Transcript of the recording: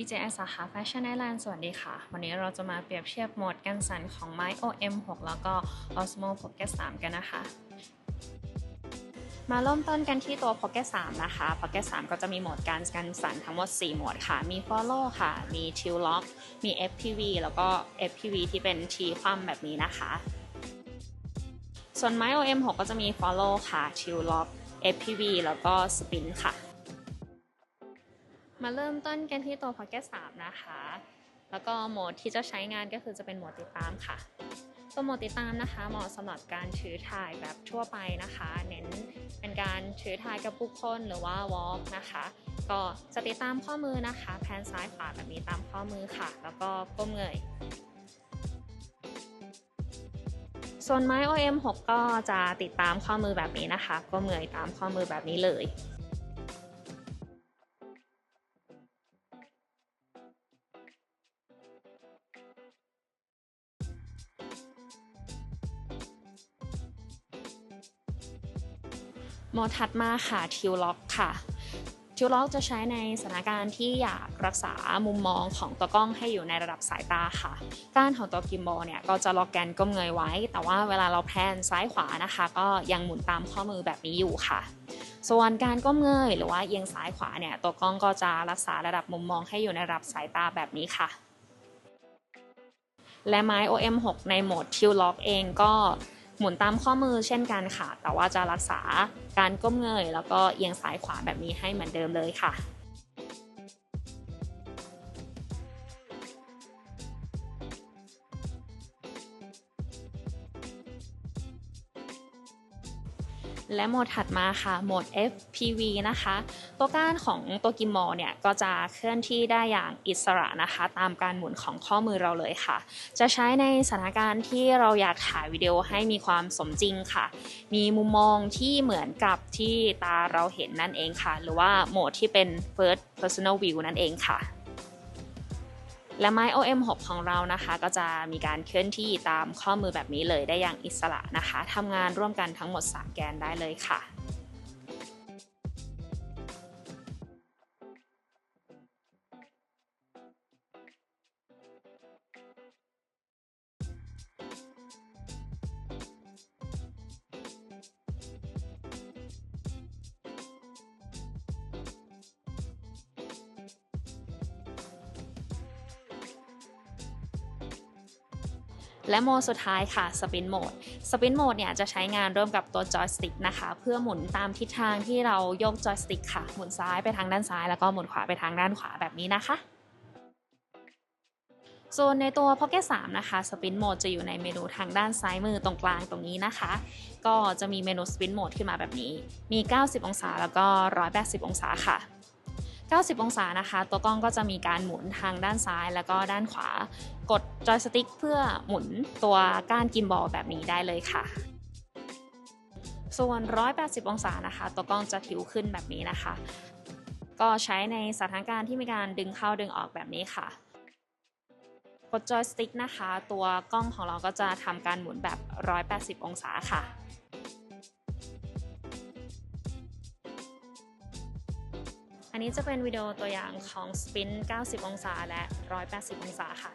ดีเจสาขาแฟชั่นไอแลนด์สวัสดีค่ะ วันนี้เราจะมาเปรียบเทียบโหมดกันสั่นของไม้ OM 6แล้วก็ Osmo Pocket 3 กันนะคะ มาเริ่มต้นกันที่ตัว Pocket 3 นะคะ Pocket 3 ก็จะมีโหมดการกันสั่นทั้งหมด 4 โหมดค่ะ มี Follow ค่ะ มี Tilt Lock มี FPV แล้วก็ FPV ที่เป็น T คว่ำแบบนี้นะคะ ส่วนไม้ OM 6ก็จะมี Follow ค่ะ Tilt Lock FPV แล้วก็ Spin ค่ะ มาเริ่มต้นกันที่ตัว Pocket 3 นะคะ แล้วก็โหมดที่จะใช้งานก็คือจะเป็นโหมดติดตามค่ะ ตัวโหมดติดตามนะคะ เหมาะสำหรับการถือถ่ายแบบทั่วไปนะคะ เน้นเป็นการถือถ่ายกับบุคคลหรือว่า walk นะคะ ก็จะติดตามข้อมือนะคะแผนซ้ายขวาแบบนี้ตามข้อมือค่ะ แล้วก็ก้มเงยส่วนไม้ OM 6 ก็จะติดตามข้อมือแบบนี้นะคะ ก้มเงยตามข้อมือแบบนี้เลย หมดถัดมาค่ะทิวล็อกค่ะทิวล็อกจะใช้ในสถานการณ์ที่อยากรักษามุมมองของตัวกล้องให้อยู่ในระดับสายตาค่ะ ก้านของตัวกิมบอลเนี่ยก็จะล็อกแกนก้มเงยไว้ แต่ว่าเวลาเราแพนซ้ายขวานะคะ ก็ยังหมุนตามข้อมือแบบนี้อยู่ค่ะ ส่วนการก้มเงยหรือว่าเอียงซ้ายขวาเนี่ยตัวกล้องก็จะรักษาระดับมุมมองให้อยู่ในระดับสายตาแบบนี้ค่ะ และไม้ OM6 ในโหมดทิวล็อกเองก็ หมุนตามข้อมือเช่นกันค่ะ แต่ว่าจะรักษาการก้มเงย แล้วก็เอียงซ้ายขวาแบบนี้ให้เหมือนเดิมเลยค่ะ และโหมดถัดมาค่ะ โหมด FPV นะคะ ตัวก้านของตัวกิมมอลเนี่ย ก็จะเคลื่อนที่ได้อย่างอิสระนะคะ ตามการหมุนของข้อมือเราเลยค่ะ จะใช้ในสถานการณ์ที่เราอยากถ่ายวิดีโอให้มีความสมจริงค่ะ มีมุมมองที่เหมือนกับที่ตาเราเห็นนั่นเองค่ะ หรือว่าโหมดที่เป็น first personal view นั่นเองค่ะ และไม้ OM6 ของเรานะคะก็จะมีการเคลื่อนที่ตามข้อมือแบบนี้เลยได้อย่างอิสระนะคะทำงานร่วมกันทั้งหมด 3 แกนได้เลยค่ะ และโหมดสุดท้ายค่ะสปินโหมดสปินโหมดเนี่ยจะใช้งานร่วมกับตัวจอยสติ๊กนะคะ เพื่อหมุนตามทิศทางที่เรายกจอยสติ๊กค่ะ หมุนซ้ายไปทางด้านซ้าย แล้วก็หมุนขวาไปทางด้านขวาแบบนี้นะคะส่วนในตัว Pocket 3 นะคะ Spin Mode จะอยู่ในเมนูทางด้านซ้ายมือตรงกลางตรงนี้นะคะ ก็จะมีเมนู Spin Mode ขึ้นมาแบบนี้ มี 90 องศาแล้วก็ 180 องศาค่ะ 90 องศานะคะ ตัวกล้องก็จะมีการหมุนทางด้านซ้ายแล้วก็ด้านขวา กดจอยสติ๊กเพื่อหมุนตัวก้านกิมบอลแบบนี้ได้เลยค่ะ ส่วน 180 องศานะคะ ตัวกล้องจะทิวขึ้นแบบนี้นะคะ ก็ใช้ในสถานการณ์ที่มีการดึงเข้าดึงออกแบบนี้ค่ะ กดจอยสติ๊กนะคะ ตัวกล้องของเราก็จะทำการหมุนแบบ 180 องศาค่ะ อันนี้จะเป็นวิดีโอตัวอย่างของสปิน 90 องศาและ 180 องศาค่ะ